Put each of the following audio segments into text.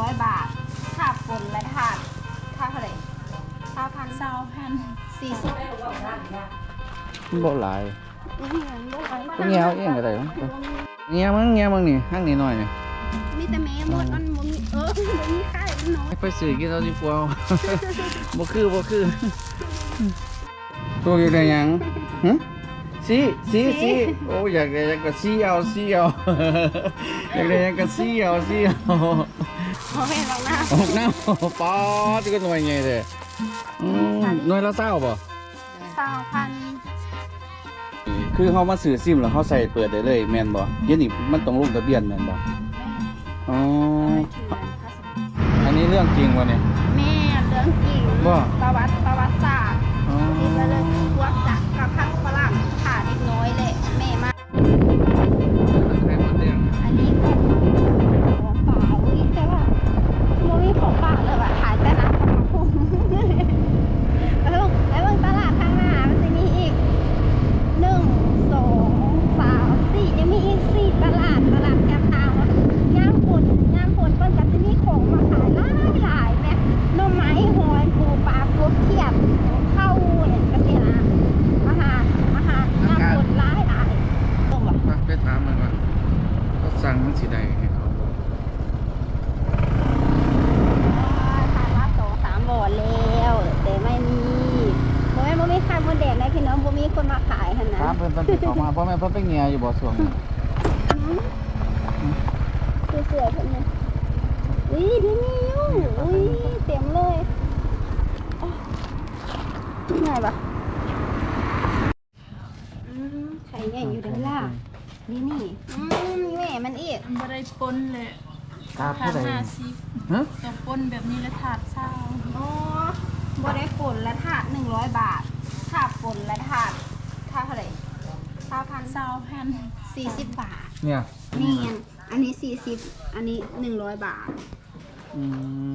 ร้อยบาทค่าฝนและถาดค่าเท่าไหร่ค่าพันสาวพันสี่สิบมันบ่หลายอื้อหือบ่ไหวก็เงี้ยวเองก็ได้มั้งเงี้ยมึงเงี้ยมึงนี่ห้างนี้หน่อยนี่มีแต่แม่หมดมันบ่มีเออบ่มีค่ายมันน้อยไปซื้อกินเอาดีกว่าบ่คือบ่คือตัวอยู่ได้หยังหึสีสีสีโอ้อยากได้หยังก็สีเอาสีเอาอยากได้หยังก็สีเอาสีเอา พอแม่ลองหน้าออกน้ำ ป๊อดก็หน่วยไงเด้อืมหน่วยละเศร้าบ่สาพันคือเขามาซื้อซิมแล้วเขาใส่เปิดได้เลยแมนบ่เดี๋ยวนี้มันต้องลงทะเบียนแมนบ่อ๋ออันนี้เรื่องจริงวะเนี่ย แม่เรื่องจริงว่า ประวัติประวัติศาสตร์อ๋อ นี่ก็เรื่องพวกจักรกั อยู่บ่ช่วงนี้คือเสือคนนี้อุ้ยพี่มิวอุ้ยเต็มเลยอ๋อเหนื่อยปะอืมไข่ใหญ่อยู่ด้านล่างนี่นี่อืมมีแม่มันอีกบ่ได้ปนเลยถามถาผู้ดใดห้าสิบฮะตัวปนแบบนี้แล้วถาดเศร้าอ๋อบได้ฝนและถาดหนึ่งร้อยบาทถาดฝนและถาดค่าเท่าไหร่ ค่าพันสาวพันสี่สิบบาท เนี่ยนี่ไงอันนี้สี่สิบอันนี้หนึ่งร้อยบาทอื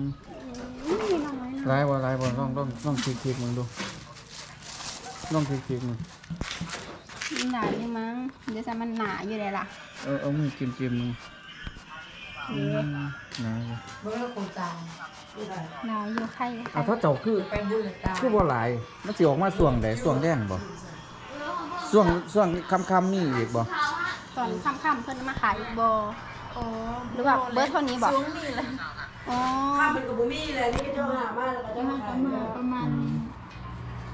มอืมมีน้อยนะหลายบ่หลายบ่ลองลองลองคลิกๆมึงดูลองคลิกๆมึงมันหนาอยู่มั้งเดี๋ยวจะมันหนาอยู่เลยล่ะเออเอามือจิ้มๆมึงอืมหนาอยู่หนาอยู่ไข่อะถ้าเจ้าคือคือบ่หลายมันสิออกมาส่วงใดส่วงแดงบ่ ส่วงส่วงค่ำๆนี่อีกบ่ตอนค่ำๆเพิ่นมาขายอีกบออ๋อหรือว่าเบิร์ดเท่านี้บอกช่วงนี้แหละอ๋อข้ามเป็นกับบุมี่เลยนี่ก็เจ้าหามาแล้วก็เจ้ามันหาก็มาประมาณ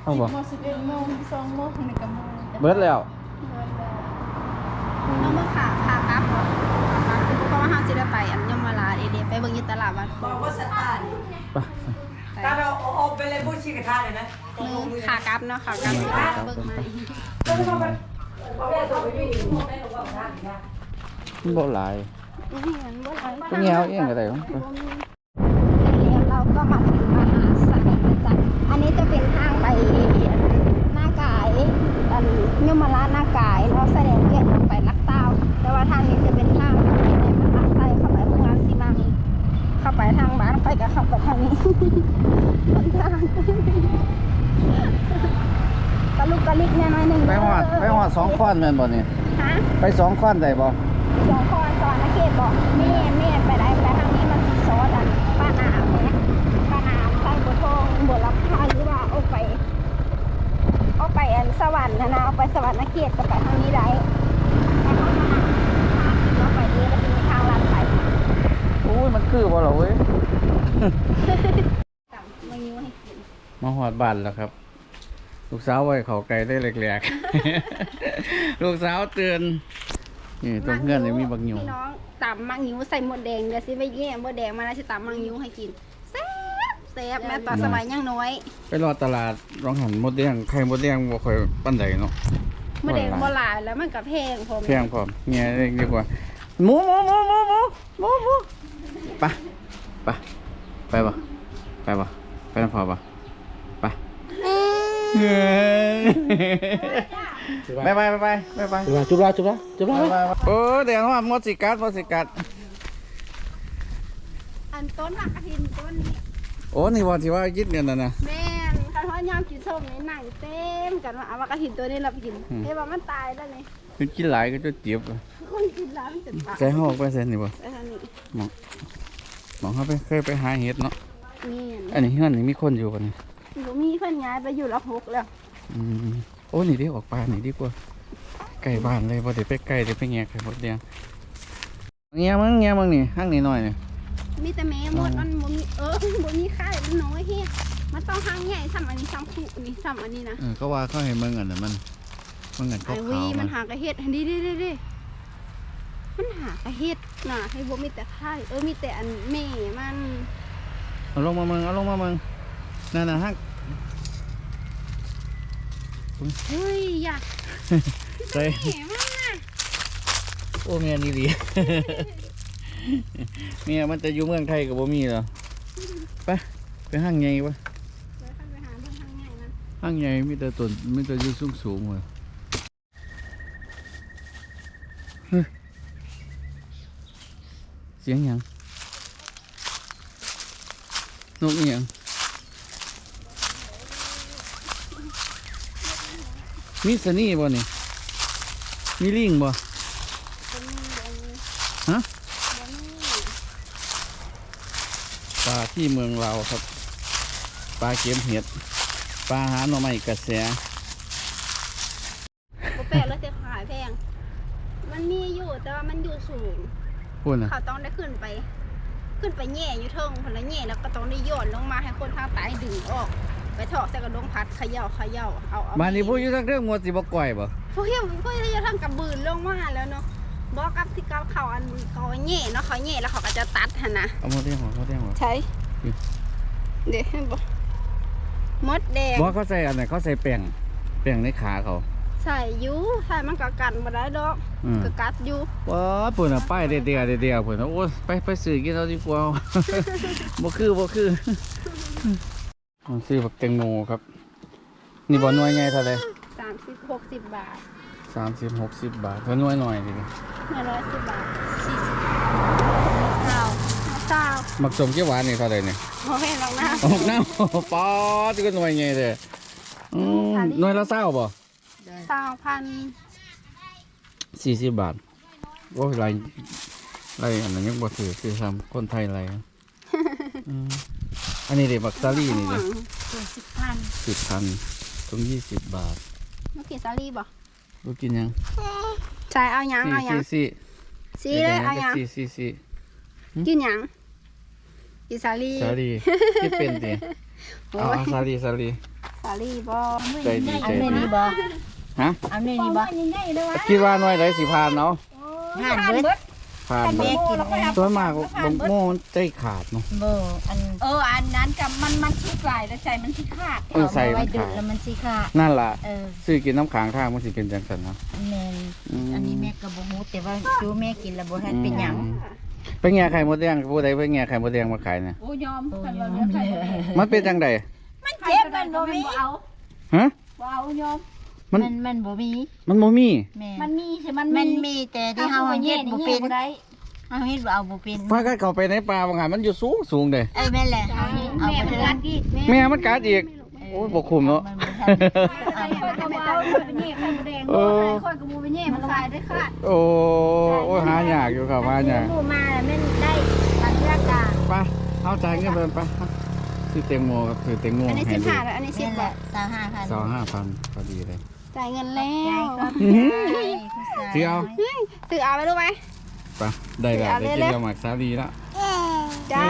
เอาบ่โมงสิบเอ็ดโมงสองโมงนี่ก็มาเบิดแล้วน้องมาขาขากลับบ่ขากลับเพราะว่าเฮาสิได้ไปอันยมราชเอเดไปเบิ่งอยู่ตลาดวัดบอกว่าสตาร์นี่ไป ตาไปเอาเอาไปเลยพูดชีกระทะเลยนะตรงมืลองมือขากลับเนาะขากลับสิไปเบิ่งใหม่ก็เข้าไปเอาไปเอาไปวิ่งไม่ต้องว่าทางนะมันบ่หลายอื้อหือบ่ไหวก็เงี้ยวเองก็ได้มั้งแล้วเราก็มาถึงมหาสารนะจ๊ะอันนี้จะเป็นทางไปหน้ากายอันยมราชหน้ากายเราแสดงเกียรติไปลักเต้า แต่ว่าทางนี้จะเป็นทางไปในมหาไซเข้าไปเมืองรังสีมัง เข้าไปทางบ้านไปก็เข้าไปทางนี้ คนทางกะลุกกะลิกแน่น้อยหนึ่ง ไปหอดไปห อดสองค้อนแม่นบ่นี่ฮะไปสองค้อนได้บ่สองคอนสอนนักเขตบอกเม่นเม่นไปได้ไปทางนี้มันสิซอสอันป้านาเนี่ยป้านาใส่บัวทองบัวรับพาหรือว่าเอาไปเอาไปอันสวรรค์นะนะเอาไปสวรรค์นักเขตก็ไปทางนี้ได้ไปทางนั้นนะเราไปนี้แล้วจะมีทางลัดไปโอ้ยมันคือบ่ล่ะเว้ย ต่ำมายิ้วให้กิน มาหอดบ้านแล้วครับ ลูกสาวไว้เขาไกลได้แหลกๆ ลูกสาวเตือนนี่ตรงเพื่อนยังมีบักหยูพี่น้องตำมังยิ้วใส่หมดแดงเดี๋ยวสิไปแย่หมดแดงมาแล้วสิตำมังยิ้วให้กินแซ่บแซ่บแม่ตอนสมัยยังน้อย ไปรอตลาดร้องหันมดแดงไข่มดแดงบ่ค่อยปานใดเนาะหมดแดงโบราณแล้วมันกับเพลงผมเพียงพร้อมเงี้ยดีกว่าหมูหมูหมูหมูหมูหมูหมูไปไปไปบ่ไปบ่ไปน้ำพอบ่ไปเฮ้ย ไปไปไปไปไปไปจุบละจุบละจุบละจุบละโอ้เดี๋ยวว่ามดสิกัดมดสิกัดอันต้นหมากกระถินต้นนี้โอ้นี่ว่าที่ว่ายิดกันนะนะแม่นคันว่ายามกินส้มนี่หนังเต็มกันว่าเอามากระถินตัวนี้เราไปกินเอ้ยว่ามันตายแล้วนี่คือกินหลายก็จะเจ็บคนกินแล้วมันจะตายใจห้องไปเส้นนี่บ่แต่ทางนี้หมองหมองเขาไปเคยไปหาเห็ดเนาะอันนี้เฮือนนี่มีคนอยู่ปะเนี่ย บ่มีเพิ่นย้ายไปอยู่ละหกแล้วอืมโอ้นี่ดีออกปลานี่ดีกว่าไก่บ้านเลยบ่ได้ไปไก่ได้ไปแงะไข่มดแดงเงี้ยมึงเงี้ยมึงนี่ห้างนี่หน่อยนี่มีแต่แม่หมดมันบ่มีเออบ่มีค่ายมันน้อยเฮ็ดมันต้องหางใหญ่ซ้ำอันนี้ซ้ำคู่อันนี้ซ้ำอันนี้นะเออก็ว่าเขาให้มึงอันน่ะมันมึงอันไอ้ขาววีๆมัมันนหากระเฮ็ดอันนี้ดิดิดิมันหากระเฮ็ดน่ะให้บ่มีแต่ค่ายเออมีแต่อันแม่มันเอาลงมามึงเอาลงมามึงนั่นน่ะห้าง เฮ้ยอยากใส่แม่มันน่ะโอ้เมียนี่ดีเมียมันจะอยู่เมืองไทยกับบ่มีเหรอไปไปห้างใหญ่ปะเดี๋ยวค่อยไปหาเบิ่งหางใหญ่มันห้างใหญ่มีแต่ต้นมีแต่อยู่สูงสูงๆเลยเฮ้ยเสียงหยังนกอีหยัง มีสนี่บ่นี่มีลิงบ่เป็นอันนี้ฮะบ่มีปลาที่เมืองเราครับ ปลาเข็มเห็ด ปลาหาหน่อไม้กระแสบ่แปลกแล้วจะขายแพง มันมีอยู่แต่ว่ามันอยู่สูงพูดนะเขาต้องได้ขึ้นไป ขึ้นไปแย่อยู่เทิงคนละแย่แล้วก็ต้องได้โยนลงมาให้คนทางใต้ดึงออก ไปถอกใส่กระดงพัดเขย่าเขย่าเอาเอาบ้านนี้พูดอยู่ทั้งเรื่องมัวสิบก่อยบ่พวกเฮียพวกเฮียทำกับบืนลงมาแล้วเนาะบอกกับที่เขาเขาอันเขาแย่เนาะเขาแย่แล้วเขาก็จะตัดหั่นนะเอาหมดเรื่องหัวเขาเรื่องหัวใช่เดี๋ยวให้บอกมดแดงบอกเขาใส่อันไหนเขาใส่แป้งแป้งในขาเขาใส่อยูใส่มันก็กันมาได้ดอกอืมก็กัดอยู่ว้าปุ่นอะป้ายเดียวเดียวเดียวปุ่นอะโอ้ยไปไปซื้อกินเอาดีกว่าบ่คือบ่คือมัน ซื้อบักแตงโมครับ นี่บ่หน่วยไงเท่าไหร่สามสิบหกสิบบาทสามสิบหกสิบบาทเท่าหน่วยหน่อยดิหนึ่งร้อยสิบบาทสี่สิบเก้าเก้ามักสมเขียวหวานนี่เท่าไหร่เนี่ยโอเคลองนะออกน้ำปอที่ก็หน่วยไงเด้ออืมหน่วยละเศร้าบ่สามพันสี่สิบบาทโอ้ยไรไรอันนั้นยังบ่ถือคือทำคนไทยไรอืม อันนี้เด็กบักซารี่นี่หวัเด้งตัวสิบพันสิบพันต้องยี่สิบบาทเมื่อกี้ซาลี่บ่รู้กินยังใช่เอายังสี่เอายังสี่สี่ซีเลยเอายังสี่สี่สี่กินยังกินซาลี่ซารี่ที่เป็นดิโอ้เอายเอาซารี่ซารี่ซาลี่บ่ใจดีใจเอาเมดีนี่บ่ฮะเอาเมนี่บ่คิดว่าหน่วยไหนสิพานเนาะห่านเบิด พานแม่บ่กินนะส่วนมากบางโม่มันใจขาดเนาะบ่อันเออ อันนั้นกับมันมันสิกลายแล้วใจมันสิขาด เออใส่าไว้มันดึขาดกแล้วมันสิขาดนั่นล่ะเออซื้อกินน้ำค้างทางมันสิเป็นจังสันเนาะแม่นมอันนี้แม่ก็บ่ฮู้แต่ว่าจูแม่กินแล้วบ่ทันเป็นหยังอืมไปแง่ไข่มดแดงผู้ใดไปแง่ไข่มดแดงมาขายเนี่ยโอ้ยอมกันว่าเนื้อไข่มันเป็นจังใดมันเจ็บมันบ่มีเอาฮะบ่เอายอม มันมันมันบ่มีมันโมมีแม่มันมีใช่มันมันมีแต่ที่เฮาเฮ็ดบ่เป็นได้ เฮาเฮ็ดบ่เอาบ่เป็นพากันเข้าไปในป่าบางหามันอยู่สูงสูงเด้เอ้ยแม่นแหละเฮาเฮ็ดเอาแม่ไปมันเลกัยดอีกแม่มันกัดอีกโอ้ยบ่คุ้มเนาะ มันบ่ทันไอ้คนก็บ่เอาเป็นแย่ไข่มดแดงเออไอ้คนก็บ่เป็นแย่มันขายได้ค่ะโอ้โอ้ยหายากอยู่ครับหายากหมู่มาแล้วแม่นได้ตัดเลือกกาไปเอาจ่ายเงินไปไปซื้อเต็งโมครับซื้อเต็งโมอันนี้ให้สิบดูห้าแล้วอันนี้สินี่บแหบาละท25,000สองห้าพันพอดีเลย จ่ายเงินแล้ยายวก็อื้อหือซื้ซื้อเอาซื้อเอาไปรู้ไหมไปได้แล้วเอาได้เร็กินวๆยาหมักซาดีแล้วจ้า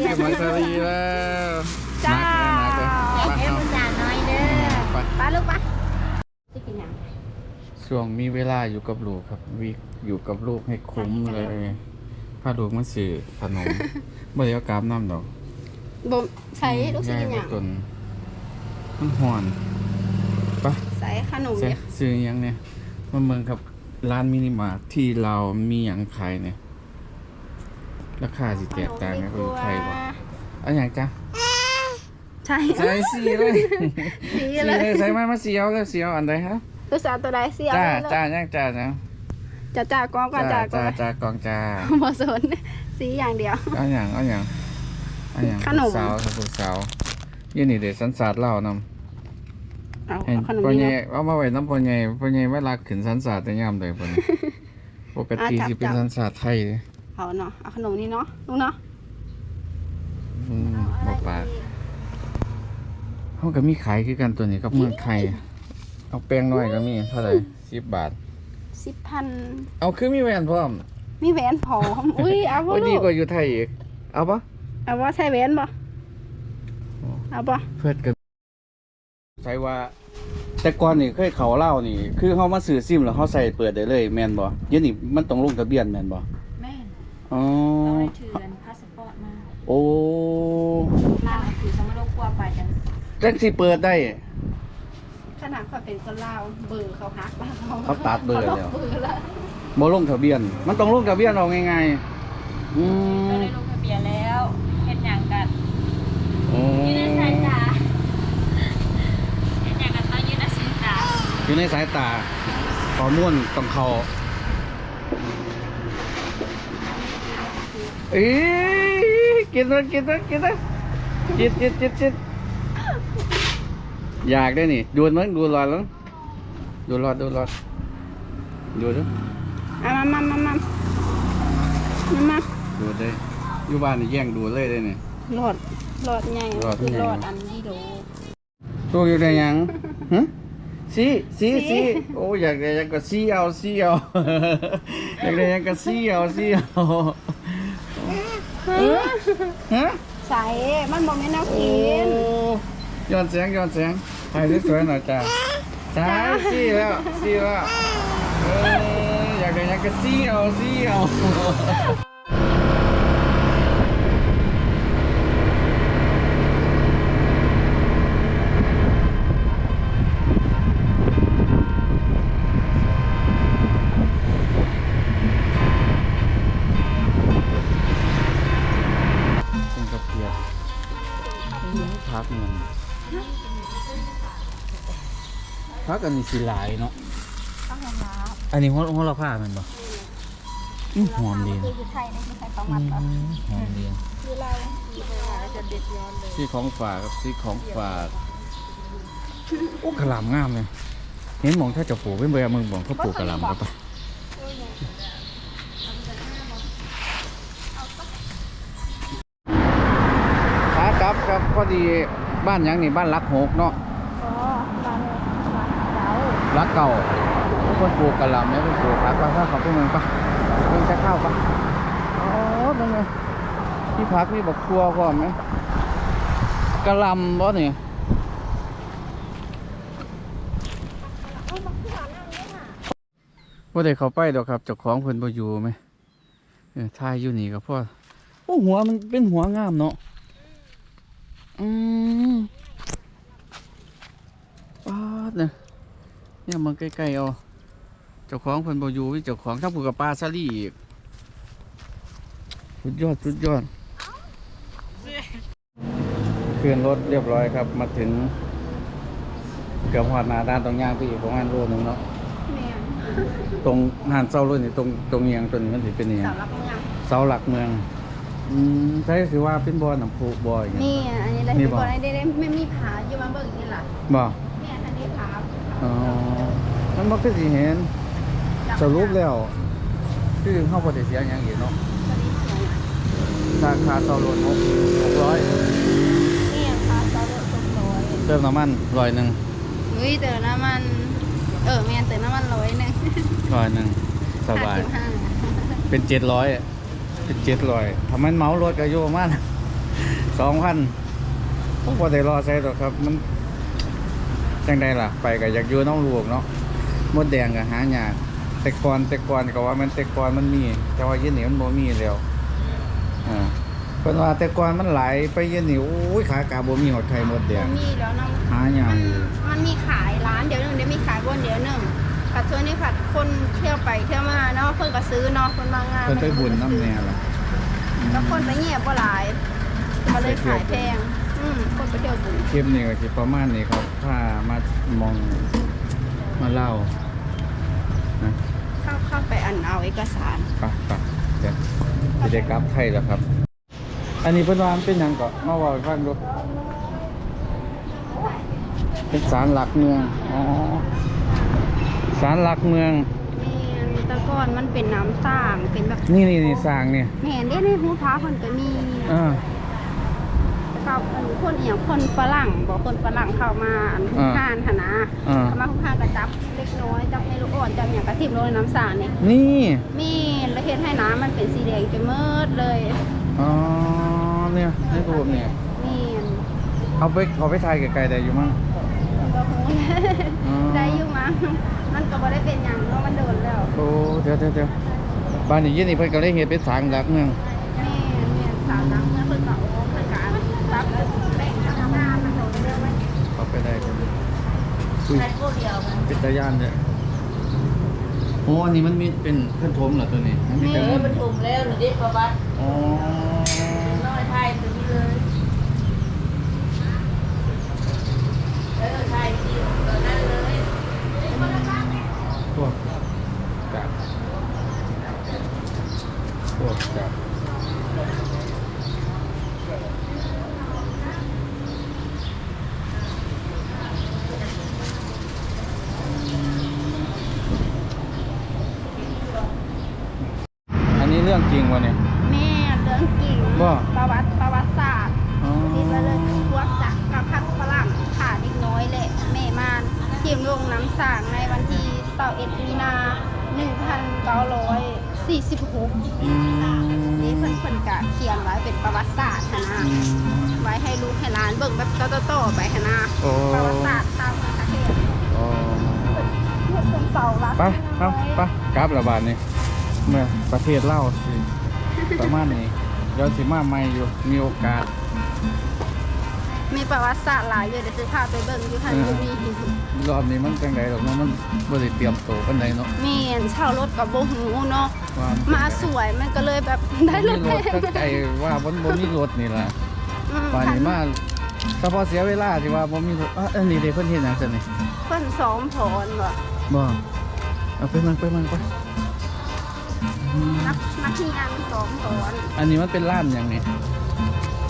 เย้กินหมักซาดีแล้วจ้านักเลยนักเลยไปเอ้ยเอาผู้จ่าน้อยเด้อไปไปลูกไปจะกินยังช่วงมีเวลาอยู่กับลูกครับวิอยู่กับลูกให้คุ้มเลยพาลูกมาซื้อขนมบ่ได้เอากราบน้ำดอกบ่ใส่ลูกสิง่ายกินไปยังจนมันห่อน ไปใส่ขนมใส่เนี่ยซื้อหยังเนี่ยมาเมืองครับร้านมินิมาร์ทที่เราวมีหยังขายเนี่ย ราคาสิแตกต่างกันกับอยู่ไทยบ่เอาหยังจ้ะใช่ใส่สีเลยสีสีเลเลยยใส่มามาสีเอาเลยสีเอาอันใดครับลูกสาวตัวใดเสียจ้าเลยจ้ายังจ้านะจ้าจ้ากองก่อนจ้าก่อจ้านจ้ากองจ้าบ่สนสีอย่างเดียวเอาหยังเอาหยังเอาหยังขนมสาวครับผู้สาวยี่นี่เด็ดสันสาดเล่านำ เอาเห็นเอาขนมพ่อนี่ใหญ่นะเอามาไว้น้ำพ่อใหญ่พ่อใหญ่เวลาขึ้นสันสาดแต่ย่ำเลยพ่อนี่ปกติอะจับ สิเป็นจับสันสาดไทยเลยเอาเนาะเอาขนมนี่เนาะลุงเนาะอืมบ่ปากเขาก็มีขายคือกันตัวนี้กับเมืองไทยเอาแป้งน้อยก็มีเท่าไหร่สิบบาท สิบพันเอาคือมีแหวนพร้อมมีแหวนผอมอุ้ยเอาบ่โอ้ยลูดีกกว่าอยู่ไทยอีกเอาปะเอาว่าใส่แหวนบ่เอาบ่เพื่อนกั นใช่ว่า แต่ก่อนนี่เคยเขาเล่านี่ คือเขามาซื้อซิมแล้วเขาใส่เปิดได้เลยแมนบ่เดี๋ยวนี้มันต้องลงทะเบียนแมนบ่แม่นอ๋อต้องได้ถืออันพาสปอร์ตมาโอ้ล่างคือสมรบกลัวไปจังจังสิเปิดได้ ขนาดเขาเป็นคนลาวเบอร์เขาหักบ้านเขาเขาตัดเบอร์แล้วขาเบอร์แล้วบ่ลงทะเบียน มันต้องลงทะเบียนเอาง่ายๆอืก็มได้ลงทะเบียนแล้วเฮ็ดหยังกันโอ้ยืนในสายตาเฮ็ดหยังกันต้องยืนในสายตา อยู่ในสายตาข้อมูลต้องเขาเอ้ยกินเลยกินเลยกินเลยจิตจิตจิตจิตอยากได้นี่ดูดมั้งดูรอดแล้วดูรอดดูรอดดูดูเอามามามามามามาดูได้อยู่บ้านนี่แย่งดูเลยได้นี่หลอดหลอดใหญ่หลอดคือใหญ่หลอดอันนี้โดตัวอยู่ได้ยังฮะ สีสีสีสีโอ้อยากได้ยังก็สีเอาสีเอาอยากได้ยังก็สีเอาสีเอาฮะใส่มันบอกไม่น่าโอ้กินย้อนแสงย้อนแสงถ่ายสวยๆหน่อยจ้าใช่สีแล้วสีแล้วเอออยากได้ยังก็สีเอาสีเอา พักอันนี้สิหลายเนาะข้าวหอมลาบอันนี้หัวหัวเราผ้ามันบ่อื้อหอมดีนะอยู่ไทยได้ไม่ใส่ปลาอืมันปะมหอมดีคือเราอยู่เวลาจะเด็ดย้อนเลยซีของฝากกับซีของฝากโอ้กระหล่ำงามเลยเห็นหมองถ้าจะปลูกเป็นเบอร์มึงบอกเขาปลูกกระหล่ำก็ไปะขากลับครับพอดีบ้านหยังนี่บ้านรักหกเนาะ อ๋อร้านร้านเจ้า รักเก่าเพิ่นปลูกกระหล่ำเนี่ยเพิ่นปลูกผักไปข้าวเขาพวกมึงปะเพิ่งจะข้าวปะอ๋อนั่นไงที่พักมีบักทัวพร้อมไหมกระหล่ำบ่เนี่ยว่าได้เข้าไปดอกครับเจ้าของเพิ่นบ่อยู่ไหมเออทายอยู่นี่ก็พอโอ้หัวมันเป็นหัวงามเนาะอืมปาดเนี่ย เนี่ยมันใกล้ๆเอาเจ้าของเพิ่นบ่อยู่เจ้าของทั้งผูกกับปลาซาลี่อีกสุดยอดสุดยอดขึ้นรถเรียบร้อยครับ มาถึง เกือบหอดหนาด้านตรงย่างไปอีกประมาณโลหนึงเนาะแม่นตรงหานเสารุ่นนี่ตรงตรงเอียงตัวนี้มันสิเป็นเอียงสาวรับเมืองเสาหลักเมืองอืมใช่สิว่าเป็นบ่อน้ำพุบ่ออย่างเงี้ยนี่อันนี้เลยนี่ที่บ่บอกได้ได้ไม่มีผาอยู่มาเบิ่งนี่ล่ะบ่เนี่ยอันนี้ผาอ๋อ มันบ่คือสิเห็น สรุปแล้ว คือเฮาบ่ได้เสียหยังอีกเนาะตอนนี้เสียงราคาเตาลนหกหกร้อยนี่ผาเสาเดือดตรงร้อยเติมน้ำมันร้อยหนึ่งเฮ้ยเติมน้ำมัน เออแม่นเติมน้ำมันร้อยหนึงร้อยหนึ่งสบายห้าสิบห้าเป็นเจ็ดร้อยเป็นเจ็ดร้อยทำมันเหมารถก็อยู่ประมาณสองพันผมพอได้รอใส่หรอกครับ มันจังใดล่ะ ไปก็อยากอยู่น้องลวกเนาะ มดแดงก็หายากแต่ก่อนแต่ก่อนก็ว่ามันแต่ก่อนมันมี แต่ว่าเย็นนี้มันบ่มีแล้วอ่าเพิ่นว่าแต่ก่อนมันหลายไปเย็นนี้โอ้ยขากาบ่มีหอดไข่มดแดง มีแล้วเนาะหายากมันอยู่มันมีขายร้านเดี๋ยวหนึงเดี๋ยวมีขายบนเดี๋ยวหนึงผัดช่วงนี้ผัดคนเที่ยวไปเที่ยวมาเนาะเพิ่นก็ซื้อเนาะคนมางานเพิ่นไปบุญน้ำแน่ล่ะแล้วคนไปเงียบบ่หลายมาเลยขายแพงอืมคนไปเที่ยวบุญ คลิปนี้ก็สิประมาณนี้ครับถ้ามามองมาเล่านะ เข้าเข้าไปอันเอาเอกสารไปไปเดี๋ยวจะได้กลับไทยแล้วครับ อันนี้เพิ่นว่ามันเป็นหยังก็มาเว่าให้ฟังดูเป็นศาลหลักเมืองอ๋อศาลหลักเมืองมีตะก่อนมันเป็นน้ำสร้างเป็นแบบนี่นี่นี่สร้างเนี่ยแม่นเด้ในหูพร้าวคนก็มีอ่ากับอัน คนเอียงคนฝรั่งบอกคนฝรั่งเข้ามาอันทุกอ่าข้านหนนะอ่าเข้ามาทุกข้านก็จับเล็กน้อยจับในลูกอ่อนจับอย่างกระทิมลงในน้ำสารนี่นี่มีนประเทศให้น้ำมันเป็นสีแดงจนมืดเลยอ๋อเนี่ยในรูปเนี่ยมีนเอาไปเอาไปถ่ายไกลๆได้อยู่มั้งมันก็คงอ๋อได้อยู่มั้งมันก็บ่ได้เป็นอย่างเนาะมันโดนแล้วโอ้เดี๋ยวเดี๋ยวเดี๋ยวบ้านนี้ยี่นี่เพิ่นก็เลยเฮ็ดเป็นสางหลักเมืองแม่แม่สาวน้ำเมื่อเพิ่นก็เอาเพิ่นก็ เรื่องไว้เอาไปได้กันอุ้ยใช้โคเดียวมันเป็นตาย่านเนี่ยโอ้อันนี้มันมีเป็นเพื่อนทมเหรอตัวนี้มันมีเอแต่อเงินมันถุงแล้วหนูได้ประวัติอ๋อน้อยไทยตัวนี้เลยแล้วไทยที่ตัวนั้นเลยพวกกาบพวกกาบ รื่องจริงวะเนี่ย แม่เรื่องจริงบ่ ประวัติประวัติศาสตร์อ๋อที่มาเลยพวกจากกับพักฝรั่งขาเด็กน้อยแหละแม่มานทีมลงน้ำสางในวันที่21มีนา1946อืมนี่เพิ่นเพิ่นกะเขียนไว้เป็นประวัติศาสตร์หั้นนะอืม ไว้ให้ลูกให้หลานเบิ่งแบบต่อๆไปหั้นนะโอ้ ประวัติศาสตร์ตามประเทศอ๋อ เพื่อเป็นเสาหลักไปครับไปกลับระบาดนี่ เมื่อประเทศเล่าวสิประมาณนี้เดี๋ยวสิมาใหม่อยู่มีโอกาส มีประวัติศาสตร์หลายอยู่เดี๋ยวสิพาไปเบิ่งอยู่หันอยู่นี่รอบนี้มันจังไดหรอกเนาะมันบ่ได้เตรียมตัวปานใดเนาะแม่นเช่ารถกับบ่ฮู้เนาะว่ามาสวยมันก็เลยแบบได้รถมีแพรถงตั้งใจว่าบ่บ่มีรถนี่ล่ะอืมป่านนี้มาเฉพาะเสียเวลาที่ว่าบ่มีรถอะอันนี้เด้เพิ่นเฮ็ดหยังซั่นนี่เพิ่นซ้อมพรว่ะบ่เอาไปมันไปมันไปอืม นักนักที่งานซ้อมพรอันนี้มันเป็นร้านหยังนี่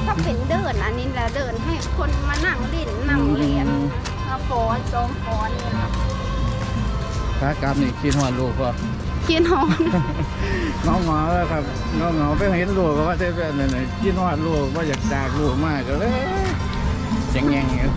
ถ้าเป็นเดินอันนี้แหละเดินให้คนมานั่งเล่นนั่งเรียนมาฟ้อนซ้อมฟ้อนเนี่ยค่ะขากลับนี่คิดฮอดลูกบ่เขียนหอนเงาเงาๆแล้วครับเงาเงาๆไปเห็นลูกก็ว่าได้แบบนั้นน่ะคิดฮอดลูกว่าอยากจากลูกมากก็เลยเจ๋งแยงอยู่